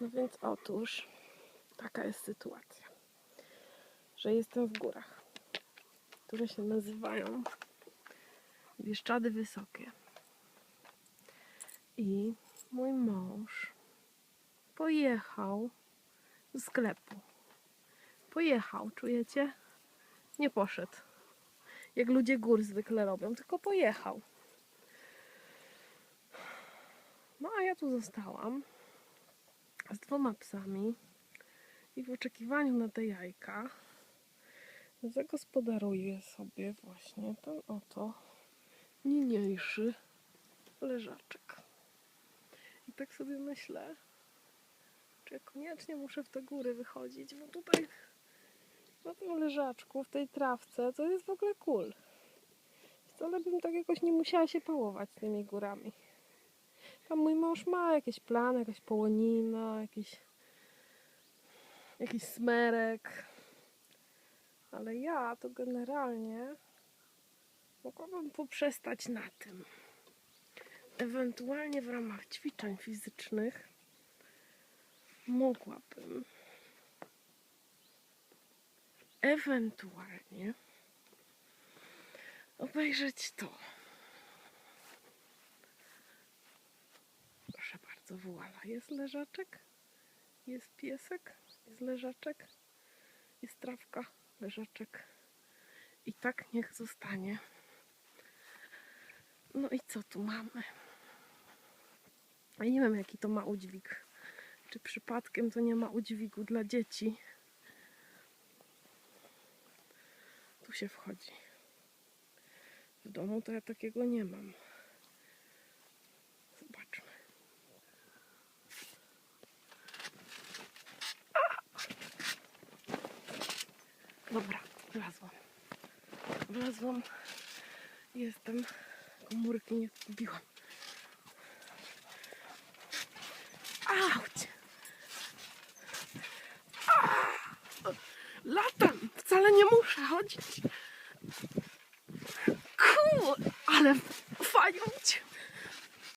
No więc otóż taka jest sytuacja, że jestem w górach, które się nazywają Bieszczady Wysokie. I mój mąż pojechał do sklepu. Pojechał, czujecie? Nie poszedł. Jak ludzie gór zwykle robią, tylko pojechał. No a ja tu zostałam z dwoma psami i w oczekiwaniu na te jajka zagospodaruję sobie właśnie ten oto niniejszy leżaczek. I tak sobie myślę, czy ja koniecznie muszę w te góry wychodzić, bo tutaj na tym leżaczku, w tej trawce, to jest w ogóle cool. Wcale bym tak jakoś nie musiała się pałować tymi górami. Tam mój mąż ma jakieś plany, jakaś połonina, jakiś, jakiś smerek. Ale ja to generalnie mogłabym poprzestać na tym. Ewentualnie w ramach ćwiczeń fizycznych mogłabym ewentualnie obejrzeć to. Bardzo, woala. Jest leżaczek, jest piesek, jest leżaczek, jest trawka, leżaczek. I tak niech zostanie. No i co tu mamy? Ja nie wiem, jaki to ma udźwig. Czy przypadkiem to nie ma udźwigu dla dzieci? Tu się wchodzi. W domu to ja takiego nie mam. Dobra, wlazłam. Wlazłam. Jestem. Komórki nie zgubiłam. Auć! Latam! Wcale nie muszę chodzić. Cool! Ale fajnie.